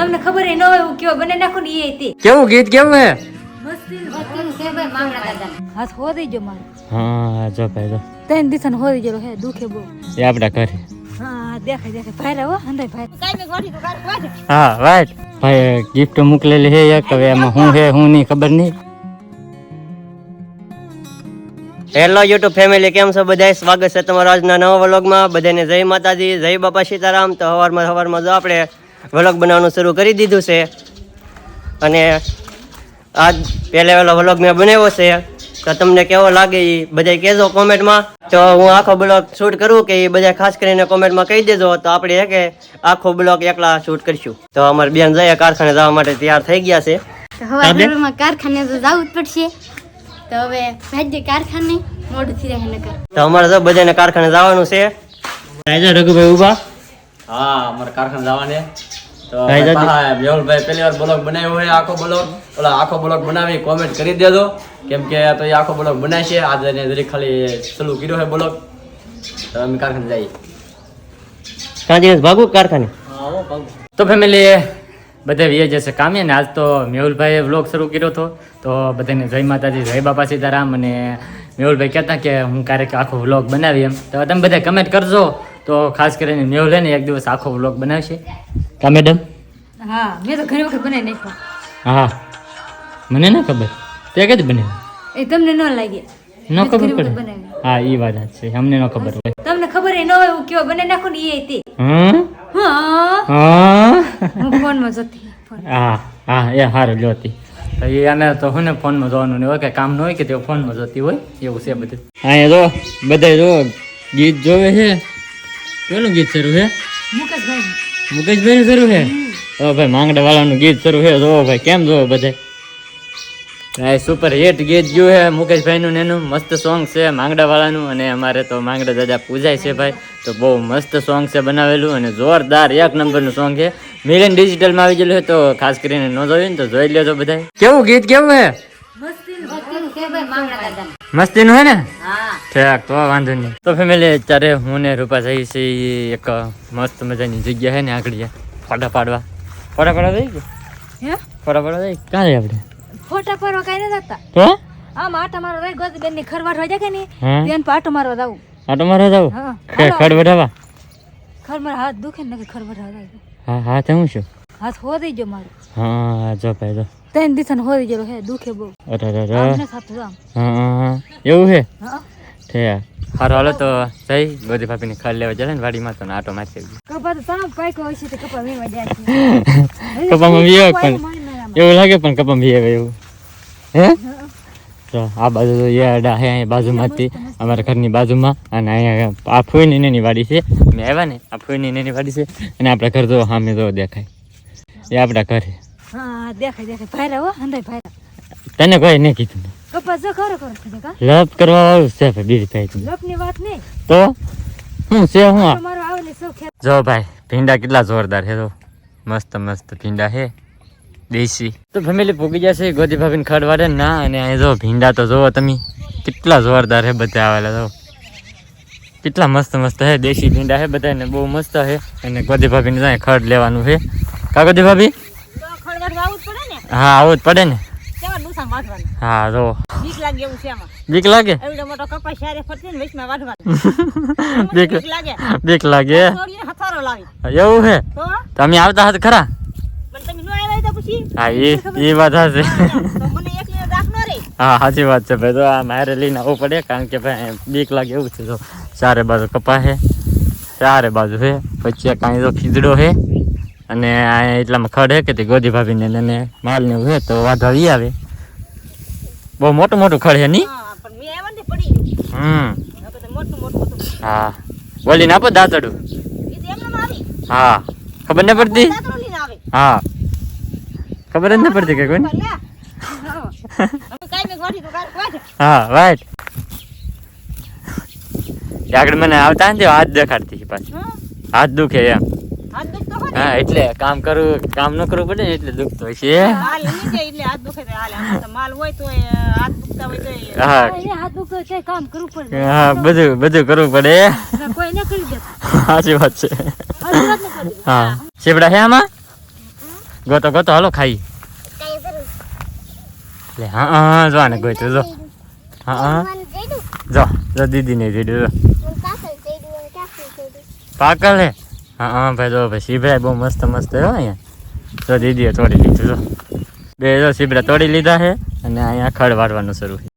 તમને ખબર ન હોય હું કેવો બને નાખું ને એ તે. કેવું ગીત કેવું હે? હાથ હોદી જો મારો. હા જો ભાઈ જો. ત્રણ દિવસ હોદી જેલો હે દુખે બહુ. એ આપડા ઘરે. હા દેખાય દેખાય. ભાઈરા હો અંધાય ભાઈ. હા રાઈટ ભાઈ ગિફ્ટ મોકલેલી હે એક હવે એમાં હું હે હું નહીં ખબર નહીં. હેલો યુટ્યુબ ફેમિલી કેમ છો બધા સ્વાગત છે તમારા આજના નવા વ્લોગમાં બધાને જય માતાજી જય બાપા સીતારામ. તો સવારમાં સવારમાં જો આપણે વ્લોગ બનાવવાનું શરૂ કરી દીધું છે. અને આજ પહેલે વહેલો વ્લોગ મેં બનાવ્યો છે. તો તમને કેવો લાગે એ બધા કહેજો કોમેન્ટમાં. તો હું આખો બ્લોગ શૂટ કરું કે એ બધા ખાસ કરીને કોમેન્ટમાં કહી દેજો. તો આપણે એ કે આખો બ્લોગ એકલા શૂટ કરીશું. તો અમારી બેન જાય કારખાને જવા માટે તૈયાર થઈ ગયા છે. કારખાને તો જવું જ પડશે. તો હવે ભાઈ કારખાને મોડું થઈ રહે તો અમારે તો બધાને કારખાને જવાનું છે. રાજા રઘુભાઈ ઊભા હા અમારે કારખાને જવાને. તો મેહુલભાઈ પહેલી વાર બ્લોગ બનાવ્યો હોય આખો બ્લોગ. ઓલા આખો બ્લોગ બનાવી કોમેન્ટ કરી દેજો. કેમ કે તો એ આખો બ્લોગ બનાવશે. આજે એને ખાલી ચાલુ કર્યો છે બ્લોગ. તો અમે કારખાને જઈએ. કાં ભાગું કારખાને. તો ફેમિલી બધા વીએ જશે કામે ને આજ તો મેહુલભાઈએ વ્લોગ શરૂ કર્યો હતો. તો બધાને જય માતાજી જય બાપા સીતારામ. અને મેહુલભાઈ કહેતા કે હું ક્યારેક આખો વ્લોગ બનાવી એમ. તો તમે બધા કમેન્ટ કરજો. તો ખાસ કરીને હે ને એક દિવસ આખો વ્લોગ બનાવશે. કા મેડમ હા મેં તો ઘણી વખત બનાવી નાખ્યો. હા. મને ના ખબર. તે કઈ બનાવી એ તમને ન લાગે. ન ખબર પડે. હા એ વાત છે. અમને ન ખબર હોય. તમને ખબર ન હોય હું કેવો બને નાખું ને એ તે. હા. હા? હું ફોનમાં જતી. હા હા એ સારું જોતી તો. એ અમે તો હું ને ફોનમાં જોવાનું ને હોય કે કામ ન હોય કે તે ફોનમાં જોતી હોય એવું છે બધું. અહીંયા જો બધા જો ગીત જોવે છે. કોનું ગીત શરૂ છે મુકેશભાઈ મુકેશભાઈ શરૂ છે ઓ ભાઈ માંગડા વાળાનું ગીત શરૂ છે જોવો ભાઈ કેમ જોવો બધા ભાઈ સુપર હિટ ગીત ગયું છે મુકેશભાઈનું ને એનું. મસ્ત સોંગ છે માંગડા વાળાનું. અને અમારે તો માંગડા દાદા પૂજાય છે ભાઈ. તો બહુ મસ્ત સોંગ છે બનાવેલું અને જોરદાર એક નંબરનું સોંગ છે. મિલિયન ડિજિટલમાં આવી ગયેલું છે તો ખાસ કરીને ન જોયું ને તો જોઈ લેજો બધા કેવું ગીત કેવું છે મસ્તીનું હે ને? ઠીક તો વાંધો નહીં. તો ફેમિલી અત્યારે હું ને રૂપા જઈ છે એક મસ્ત મજાની જગ્યા છે ને આગળ ફોટા પાડવા. ફોટા પાડવા જઈ કે? હે? ફોટા પાડવા જઈ ક્યાં આપણે? ફોટા પાડવા કઈ નથી જતા તો આમ આટો મારો રહી ગયો બેનની ખરવાટ હોય કે હા? ત્યાં પાટો મારવા જાવ આટો મારવા જાવ હા. ખડ વઢાવા? ખર મારા હાથ દુખે ને કે ખરવાટ જાય. હા હા તે હું છું? હાથ હોદી જો મારો. હા જો ભાઈ જો. ત્રણ દિવસ હોદી જેલો હે દુખે બહુ. અરે અરે આમ ને થતું આમ. હા એવું હે હા. ઠે હારો હાલો તો જઈ. ગોદી ભાભીને ખાડ લેવા જાય ને વાડીમાં તો આટો મારી કપા તો તામ પાકો હોય છે તે કપા વીણવા જાય છે. કપામાં પણ એવું લાગે પણ કપામાં વિવેક એવું. હે? તો આ બાજુ તો યાડા હે અહીંયા બાજુમાંથી અમારા ઘરની બાજુમાં. અને અહીંયા આ ફૂઈની એની વાડી છે. મેં આવ્યા ને આ ફૂઈની એની વાડી છે. અને આપણા ઘર તો સામે તો દેખાય. એ આપણા ઘરે. હા દેખાય દેખાય. ભાઈ રહો અંદર ભાઈ તને કોઈ નહીં કીધું. કપા જો ખરો ખરો થઈ કા લપ કરવા વાળું છે બીજી ભાઈ લપની વાત નહીં. તો? હું છે હું તમારો આવેલી સૌ ખેત જો ભાઈ ભીંડા કેટલા જોરદાર છે તો મસ્ત મસ્ત ભીંડા છે દેશી. તો ફેમિલી ભૂગી જશે ગોદી ભાભીને ખડવાડે ને અને અહીં જો ભીંડા તો જોવો તમે કેટલા જોરદાર છે બધા આવેલા જો. કેટલા મસ્ત મસ્ત છે દેશી ભીંડા છે બધા ને બહુ મસ્ત છે. અને ગોદી ભાભીને જાય ખડ લેવાનું છે. કા ગોદી ભાભી? તો હા આવું જ પડે ને. ડૂસા હા જો. બીક લાગે એવું છે આમાં બીક લાગે? એવડો મોટો કપા શારે ફરતી ને વચમાં વાઢવાનો. બીક લાગે. બીક લાગે. હથારો લાવી. એવું છે તો? તમે આવતા હતા ખરા? પણ તમે નો આવ્યા તો પછી? હા એ એ વાત હશે. મને એકલી રાખ ન રે હા સાચી વાત છે ભાઈ. તો આ મારે લઈને આવવું પડે કારણ કે ભાઈ બીક લાગે એવું છે. તો ચારે બાજુ કપા હે ચારે બાજુ છે પછી કાંઈ તો ખીજડો છે અને આ એટલામાં ખડ હે કે તે ગોદી ભાભીને એને માલ ને એવું છે તો વાંધો ઈ આવે. બહુ મોટું મોટું ખડ છે આવ્યા હમ. હા. બોલીને આપો દાંતડું. હા. ખબર ન પડતી? હા. ખબર જ ન પડતી કે કોઈ હા રાઈટ આગળ મને આવતા ને હાથ દેખાડતી પાછી. હાથ દુખે એમ. ને હા એટલે કામ કરવું કામ ન કરવું પડે ને એટલે દુખતો હોય છે. હાલ એટલે હાથ દુખે તો હાલ. માલ હોય તો હાથ દુખતા હોય તો હા. હાથ દુખતો છે કામ કરવું પડે. હા બધું બધું કરવું પડે. કોઈ ન કરી દેતા. સાચી વાત છે. હા શેપડા છે આમાં? ગોતો ગોતો હાલો ખાઈ. લે હા હા જો આને ગોતો જો. હા હા. જો જો દીદીને જો. પાકલ હે? હા હા ભાઈ જો ભાઈ શીભરાય બહુ મસ્ત મસ્ત હે અહીંયા. તો દીદીએ તોડી લીધું જો. બે જો શીભરા તોડી લીધા છે અને અહીંયા ખડ વાળવાનું શરૂ છે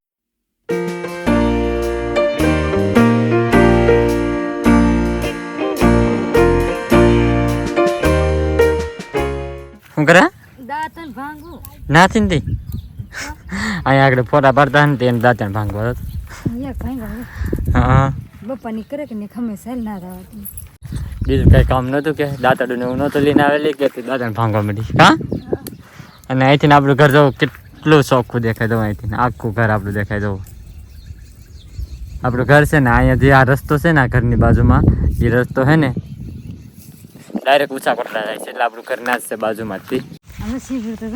શું કરે? નાથી ને અહીંયા આગળ ફોટા પાડતા ને તેને દાંતણ ભાંગવા હતો હા બપ્પા ની કરે કે ખમે સેલ ના રહેવાતી બીજું કઈ કામ નહોતું કે દાંતડું એવું નહોતું લઈને આવેલી કે દાદાને ભાંગવા મળી હા? અને અહીંથી આપણું ઘર જવું કેટલું ચોખ્ખું દેખાય જવું અહીંથી આખું ઘર આપણું દેખાય જવું. આપણું ઘર છે ને અહીંયા જે આ રસ્તો છે ને આ ઘરની બાજુમાં એ રસ્તો છે ને ડાયરેક્ટ ઊંચા પડતા જાય છે એટલે આપણું ઘર ના જ છે બાજુમાં જ થી હવે શીખર તો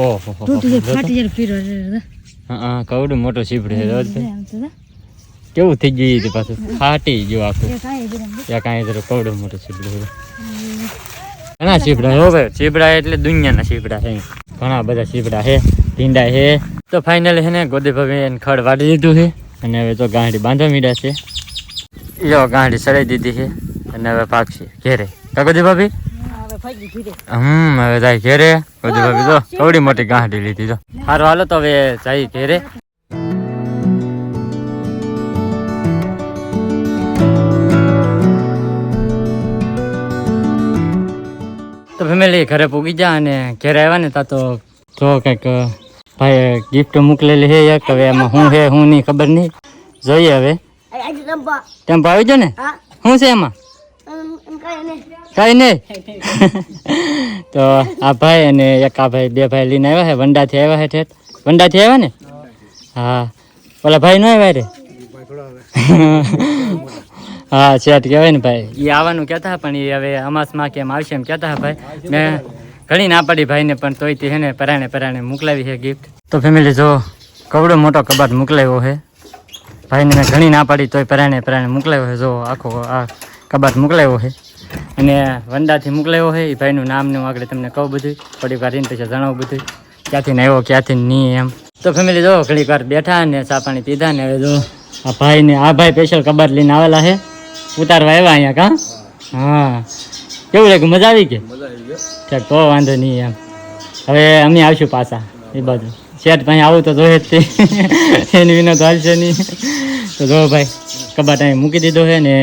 ઓહો હા કવડું મોટું શીપડું છે કેવું થઈ ગયું હતું પાછું ફાટી ગયું આખું. ત્યાં કાંઈ જરા કવડું મોટું શીપડું ઘણા છીપડા હવે છીપડા એટલે દુનિયાના છીપડા છે ઘણા બધા છીપડા છે ઢીંડા છે તો ફાઇનલી છે ને ગોદી ભાભી એને ખડ વાટી દીધું છે અને હવે તો ગાંઠી બાંધવા મીડા છે. યો ગાંઠી સડાઈ દીધી છે અને હવે પાકશે ઘેરે. તો ગોદી ભાભી? હમ હવે જાય ઘેરે. ગોદી ભાભી તો કવડી મોટી ગાંઠી લીધી તો સારું હાલો તો હવે જાય ઘેરે. ફેમિલી ઘરે પૂગી જા અને ઘરે આવ્યા ને તા તો જો કંઈક ભાઈ ગિફ્ટ મોકલેલી હે એક હવે એમાં શું હે શું નહીં ખબર નહીં. જોઈએ હવે. ટેમ્પો આવી જો ને? શું છે એમાં? કઈ નહીં. તો આ ભાઈ અને એક આ ભાઈ બે ભાઈ લઈને આવ્યા છે વંડાથી આવ્યા છે ઠેઠ. વંડાથી આવ્યા ને? હા. ઓલા ભાઈ નો આવ્યા રે? હા શેઠ કહેવાય ને ભાઈ. એ આવવાનું કહેતા પણ એ હવે અમાસમાં કેમ આવશે એમ કહેતા ભાઈ. મેં ઘણી ના પાડી ભાઈને, પણ તોય તે ને પરાણે પરાણે મોકલાવી છે ગિફ્ટ તો ફેમિલી જો કવડો મોટો કબાટ મોકલાવ્યો છે. ભાઈને મેં ઘણી ના પાડી, તોય પરાણે પરાણે મોકલાવ્યો છે. જો આખો આ કબાટ મોકલાવ્યો છે. અને વંદાથી મોકલાવ્યો છે. એ ભાઈનું નામ ને હું આગળ તમને કહું બધું થોડીક વાર પછી જણાવું બધું ક્યાંથી ને આવ્યો, ક્યાંથી નહીં એમ. તો ફેમિલી જો ઘડીક વાર બેઠા ને ચા પાણી પીધા ને હવે જો આ ભાઈ ને આ ભાઈ સ્પેશિયલ કબાટ લઈને આવેલા છે. ઉતારવા આવ્યા અહીંયા કા? હા. કેવું લાગ્યું? મજા આવી કે? ઠીક તો વાંધો નહીં એમ. હવે અમે આવશું પાછા એ બાજુ. શેઠ ભાઈ આવું તો જોઈએ જ તે. એની વિના તો હાલશે નહીં. તો જો ભાઈ કબાટ અહીં મૂકી દીધો છે ને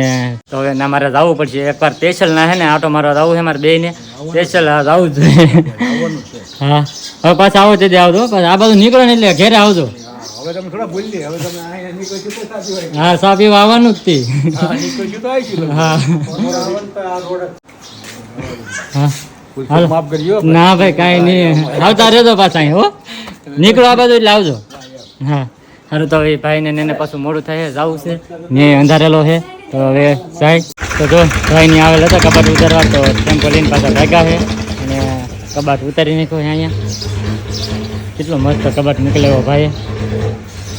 તો હવે ના મારે જવું પડશે. એકવાર સ્પેશિયલ ના છે ને આટો મારવા જવું છે મારે બેને સ્પેશિયલ જવું જોઈએ. હા. હવે પાછા આવો તે આવજો. આ બાજુ નીકળો ને એટલે ઘેરે આવજો. હા સાચી પીવા આવવાનું જ તે. હા હા. હાલો. ના ભાઈ કાંઈ નહીં. આવતા રહેજો પાછા અહીં હો. નીકળો આ બાજુ એટલે આવજો હા. સારું તો હવે ભાઈને ને એને પાછું મોડું થાય છે જવું છે. ને અંધારેલો છે. તો હવે જાય. તો જો ભાઈ ની આવેલ હતા કબાટ ઉતારવા તો ટેમ્પો લઈને પાછા ભાગ્યા છે. અને કબાટ ઉતારી નાખ્યો છે અહીંયા. કેટલો મસ્ત કબાટ નીકળ્યો ભાઈ.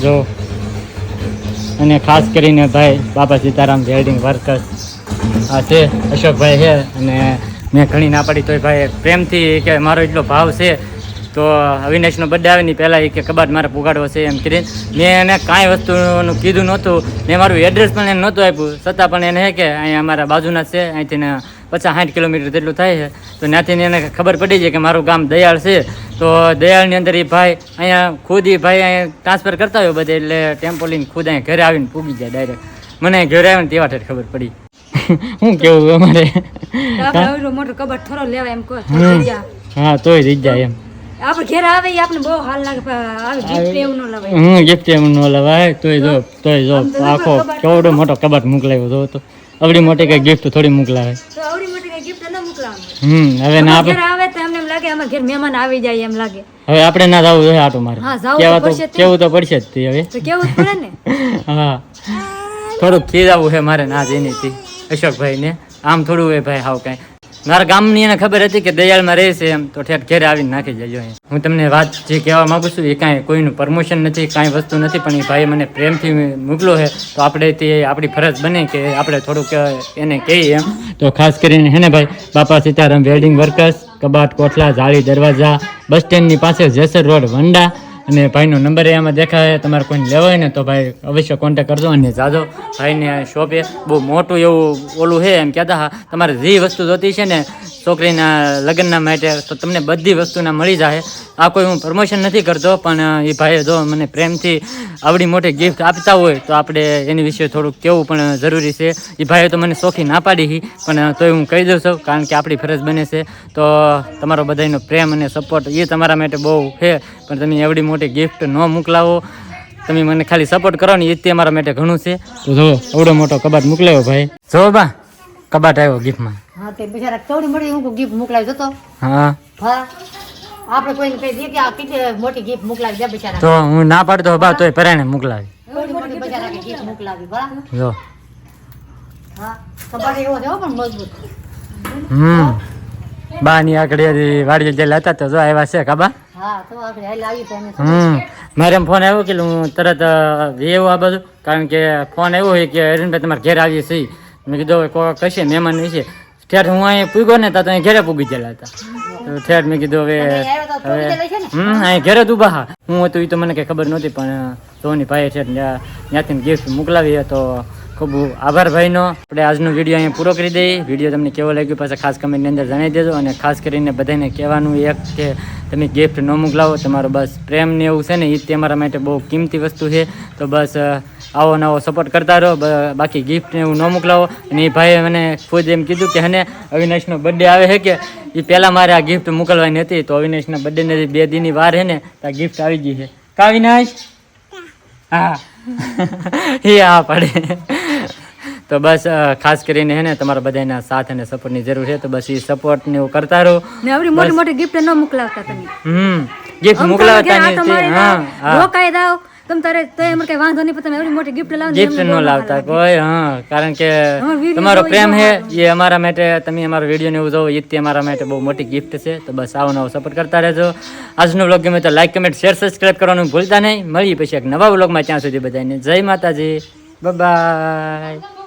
જો. અને ખાસ કરીને ભાઈ બાપા સીતારામ વેલ્ડિંગ વર્કર્સ. આ છે અશોકભાઈ છે અને મેં ઘણી ના પાડી તોય ભાઈ, પ્રેમથી કે મારો એટલો ભાવ છે તો અવિનાશનો બર્થડે આવે ને પહેલાં એ કે કબાટ મારે પુગાડવો છે એમ કરીને મેં એને કાંઈ વસ્તુનું કીધું નહોતું. મેં મારું એડ્રેસ પણ એને નહોતું આપ્યું. છતાં પણ એને હે કે અહીંયા અમારા બાજુના છે અહીંથી ને પચાસ સાઠ કિલોમીટર જેટલું થાય છે. તો ત્યાંથી એને ખબર પડી છે કે મારું ગામ દયાળ છે. તો દયાળની અંદર એ ભાઈ અહીંયા ખુદ એ ભાઈ અહીંયા ટ્રાન્સફર કરતા હોય બધે એટલે ટેમ્પો લઈને ખુદ અહીંયા ઘરે આવીને પૂગી જાય ડાયરેક્ટ મને ઘરે આવીને તેવા ઠેર ખબર પડી. શું કેવું અમારે? મોટો કબાટ થોડો લેવાય એમ હા. તોય રહી જાય એમ. આપણે ઘેર આવે આપણે બહુ હાલ લાગે આવે gift એવું ન લવાય. હું ગિફ્ટ એમ ન લવાય તોય જો તોય જો આખો કેવડો મોટો કબાટ મોકલાવ્યો જો તો. આવડી મોટી કઈ ગિફ્ટ થોડી મોકલાવે. તો આવડી મોટી કઈ gift ન મોકલાવાનું હમ હવે ના આપણે આવે તો એમને એમ લાગે આમાં ઘેર મહેમાન આવી જાય એમ લાગે. હવે આપણે ના જવું જોઈએ આટો મારે. હા, જાવું પડશે કેવું તો પડશે જ તે હવે. તો કેવું પડે ને? હા. થોડુંક ખીજાવું છે મારે ના જેની થી અશોકભાઈ ને આમ થોડું હોય ભાઈ હાવ કાંઈ. મારા ગામની એને ખબર હતી કે દયાળમાં રહે છે એમ. તો ઠેઠ ઘેરે આવીને નાખી જજો હું તમને વાત જે કહેવા માંગુ છું એ કાંઈ કોઈનું પરમોશન નથી, કાંઈ વસ્તુ નથી, પણ એ ભાઈ મને પ્રેમથી મોકલો છે. તો આપણે તે આપણી ફરજ બને કે આપણે થોડુંક એને કહીએ એમ. તો ખાસ કરીને હે ને ભાઈ, બાપા સીતારામ વેલ્ડિંગ વર્કર્સ, કબાટ કોઠલા જાળી દરવાજા, બસ સ્ટેન્ડની પાસે જેસર રોડ, વંડા અને ભાઈનો નંબર એમાં દેખાય, તમારે કોઈને લેવા હોય ને તો ભાઈ અવશ્ય કોન્ટેક કરજો અને જાજો. ભાઈને શોપે બહુ મોટું એવું ઓલું છે એમ કહેતા હા. તમારે જે વસ્તુ જોતી છે ને છોકરીના લગ્નના માટે તો તમને બધી વસ્તુના મળી જાય આ કોઈ હું પ્રમોશન નથી કરતો, પણ એ ભાઈએ જો મને પ્રેમથી આવડી મોટી ગિફ્ટ આપતા હોય, તો આપણે એની વિશે થોડુંક કહેવું પણ જરૂરી છે. એ ભાઈએ તો મને શોખી ના પાડી પણ તોય હું કહી દઉં છું, કારણ કે આપણી ફરજ બને છે. તો તમારો બધાનો પ્રેમ અને સપોર્ટ એ તમારા માટે બહુ છે. પણ તમે એવડી મોટી ગિફ્ટ ન મોકલાવો. તમે મને ખાલી સપોર્ટ કરો ને, એ તે અમારા માટે ઘણું છે. તો જો એવડો મોટો કબાટ મોકલાયો ભાઈ. જો બા કબાટ આવ્યો ગિફ્ટમાં. હા તે બિચારા કેવડી મોટી હું ગિફ્ટ મોકલાવી જતો હા. હા. આપણે કોઈને કહી દઈએ કે આ કેટલી મોટી ગિફ્ટ મોકલાવી દે બિચારા તો હું ના પાડતો બા તોય પરાણે મોકલાવી. કેવડી મોટી બિચારા કે ગિફ્ટ મોકલાવી બરાબર જો. હા કબાટ એવો થયો પણ મજબૂત. હમ. બા ની આગળ વાડી જેલા હતા તો જો આવ્યા છે કાબા હા તો આપણે હાલ આવી તો અમે હમ. મારે એમ ફોન આવ્યો કે હું તરત એવું આ બધું. કારણ કે ફોન આવ્યો હોય કે અરવિંદભાઈ તમારે ઘેર આવીએ છીએ. મેં કીધું હવે કોઈ કશે મહેમાન વિશે ઠેર હું અહીંયા પૂગ્યો ને તો અહીં ઘેરે પૂગી ગયેલા હતા. તો ઠેર મેં કીધું હવે હવે? હમ અહીં ઘેરે જ ઊભા હા. હું હતું એ તો મને કંઈ ખબર નહોતી પણ સોની ભાઈ છે ત્યાંથી ગિફ્ટ મોકલાવી તો ખૂબ આભાર ભાઈનો. આપણે આજનો વીડિયો અહીંયા પૂરો કરી દઈએ. વીડિયો તમને કેવો લાગ્યો પાછા ખાસ કમેન્ટની અંદર જણાવી દેજો અને ખાસ કરીને બધાને કહેવાનું એક કે તમે ગિફ્ટ ન મોકલાવો તમારો બસ પ્રેમ ને એવું છે ને એ તમારા માટે બહુ કિંમતી વસ્તુ છે. તો બસ આવો નવો સપોર્ટ કરતા રહો. બાકી ગિફ્ટ ને એવું ન મોકલાવો. અને એ ભાઈએ મને ખુદ એમ કીધું કે હને અવિનાશનો બર્થડે આવે છે કે એ પહેલાં મારે આ ગિફ્ટ મોકલવાની હતી. તો અવિનાશના બર્થડેને બે દીની વાર છે ને તો આ ગિફ્ટ આવી ગઈ છે. કા અવિનાશ? હા. એ હા પડે. તો બસ ખાસ કરીને હે ને તમારા બધાના સાથ અને સપોર્ટની જરૂર છે. તો બસ એ સપોર્ટ ને એવું કરતા રહો. ને આવડી મોટી મોટી ગિફ્ટ ન મોકલાવતા તમે. હમ. ગિફ્ટ મોકલાવતા નહીં. હા હા. રોકાઈ દાવ તમે તારે તો એમ કઈ વાંધો નહીં પણ તમે એવડી મોટી ગિફ્ટ લાવો ગિફ્ટ ન લાવતા કોઈ હા કારણ કે તમારો પ્રેમ છે એ અમારા માટે તમે અમારો વીડિયો ને એવું જોવો એ તે અમારા માટે બહુ મોટી ગિફ્ટ છે તો બસ આવો નવો સપોર્ટ કરતા રહેજો. આજનો વ્લોગ ગમે તો લાઈક કમેન્ટ શેર સબસ્ક્રાઈબ કરવાનું ભૂલતા નહીં. મળીએ પછી એક નવા વ્લોગમાં ત્યાં સુધી બધાને. જય માતાજી. બાય